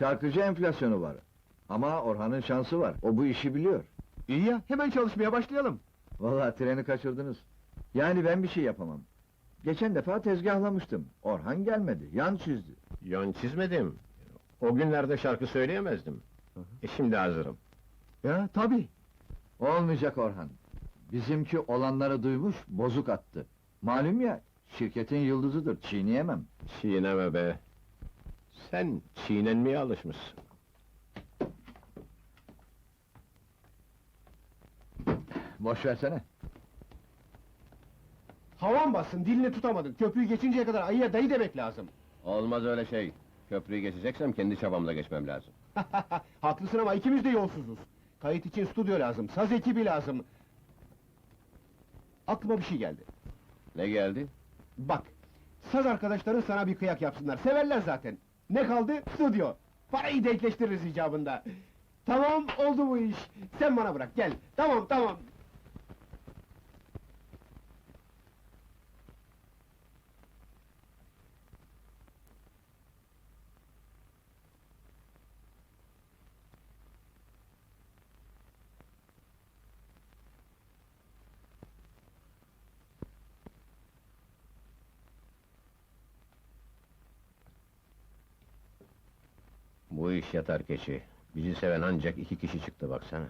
Şarkıcı enflasyonu var. Ama Orhan'ın şansı var. O bu işi biliyor. İyi ya, hemen çalışmaya başlayalım. Vallahi treni kaçırdınız. Yani ben bir şey yapamam. Geçen defa tezgahlamıştım. Orhan gelmedi, yan çizdi. Yan çizmedim. O günlerde şarkı söyleyemezdim. E şimdi hazırım. Ya, tabii. Olmayacak Orhan. Bizimki olanları duymuş, bozuk attı. Malum ya, şirketin yıldızıdır, çiğneyemem. Çiğneme be. Sen çiğnenmeye alışmışsın. Boş versene. Havan bassın, dilini tutamadın. Köprüyü geçinceye kadar ayıya dayı demek lazım. Olmaz öyle şey. Köprüyü geçeceksem kendi çabamla geçmem lazım. Haklısın ama ikimiz de yolsuzuz. Kayıt için stüdyo lazım, saz ekibi lazım. Aklıma bir şey geldi. Ne geldi? Bak, saz arkadaşların sana bir kıyak yapsınlar, severler zaten. Ne kaldı? Stüdyo. Parayı denkleştiririz icabında. Tamam, oldu bu iş. Sen bana bırak, gel. Tamam, tamam. Bu iş yatar keçi. Bizi seven ancak iki kişi çıktı baksana.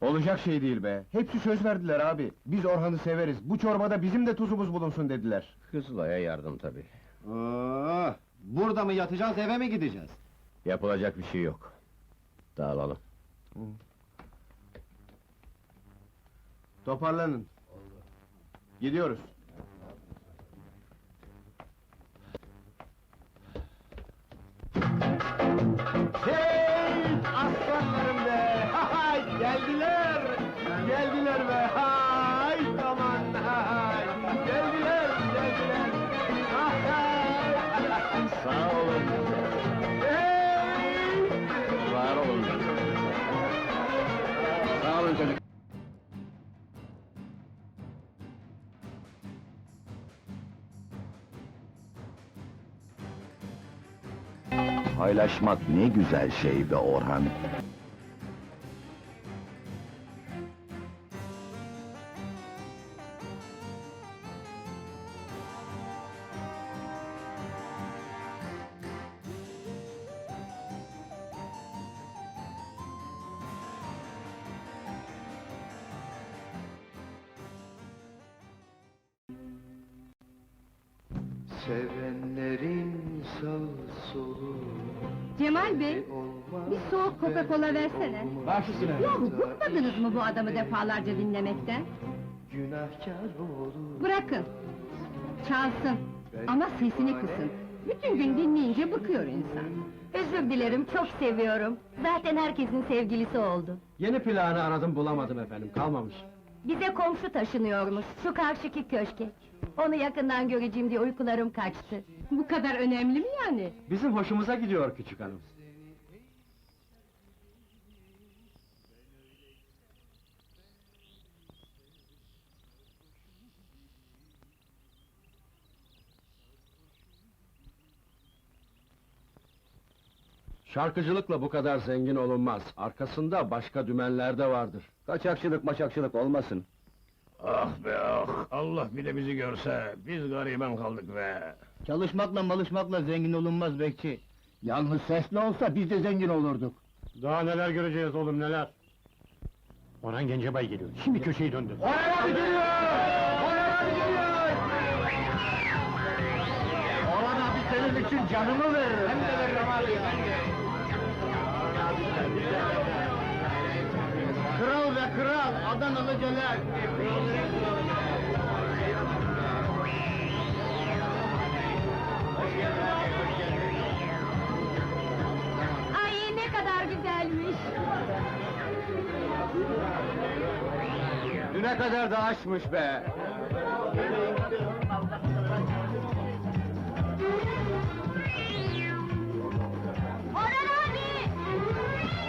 Olacak şey değil be. Hepsi söz verdiler abi. Biz Orhan'ı severiz. Bu çorbada bizim de tuzumuz bulunsun dediler. Kızılay'a yardım tabii. Oo, burada mı yatacağız, eve mi gideceğiz? Yapılacak bir şey yok. Dağılalım. Toparlanın. Gidiyoruz. Paylaşmak ne güzel şey be Orhan. Sevenlerin Cemal Bey, bir soğuk Coca-Cola versene. Baş üstüne. Yahu bıkmadınız mı bu adamı defalarca dinlemekten? günahkar olur Bırakın. Çalsın. Ama sesini kısın. Bütün gün dinleyince bıkıyor insan. Özür dilerim, çok seviyorum. Zaten herkesin sevgilisi oldu. Yeni planı aradım bulamadım efendim, kalmamış. Bize komşu taşınıyormuş, şu karşıki köşke. Onu yakından göreceğim diye uykularım kaçtı. Bu kadar önemli mi yani? Bizim hoşumuza gidiyor küçük hanım. Şarkıcılıkla bu kadar zengin olunmaz. Arkasında başka dümenler de vardır. Kaçakçılık maçakçılık olmasın. Ah be ah! Allah bir de bizi görse, biz gariban kaldık be! Çalışmakla malışmakla zengin olunmaz bekçi. Yalnız sesli olsa biz de zengin olurduk. Daha neler göreceğiz oğlum neler? Orhan Gencebay geliyor, şimdi köşeyi döndü. Orhan abi geliyor! Orhan abi geliyor! Orhan abi senin için canımı veririm. Hem de veririm abi. Kral ve kral, Adanalı Celal. Düne kadar da açmış be! Orhan abi!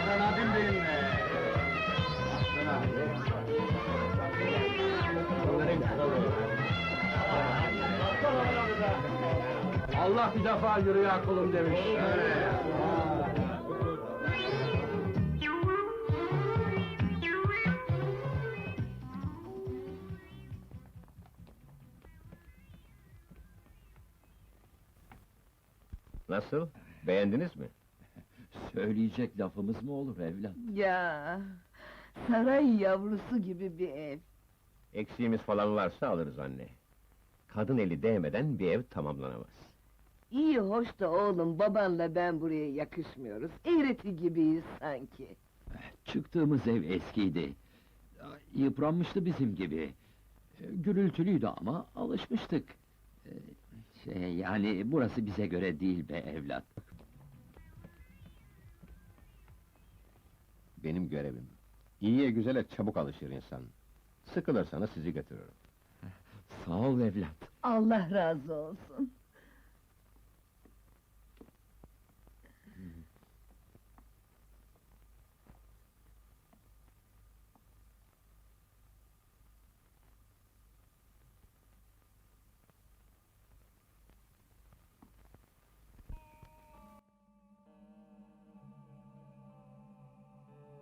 Orhan abim benim be. Onların kralı. Allah bir defa yürü ya kulum demiş. Nasıl? Beğendiniz mi? Söyleyecek lafımız mı olur evlat? Ya, saray yavrusu gibi bir ev. Eksiğimiz falan varsa alırız anne. Kadın eli değmeden bir ev tamamlanamaz. İyi hoş da oğlum, babanla ben buraya yakışmıyoruz. Eğreti gibiyiz sanki. Çıktığımız ev eskiydi. Yıpranmıştı bizim gibi. Gürültülüydü ama alışmıştık. E, Şey, yani burası bize göre değil be evlat. Benim görevim. İyiye güzele çabuk alışır insan. Sıkılırsanız sizi götürürüm. Sağ ol evlat. Allah razı olsun.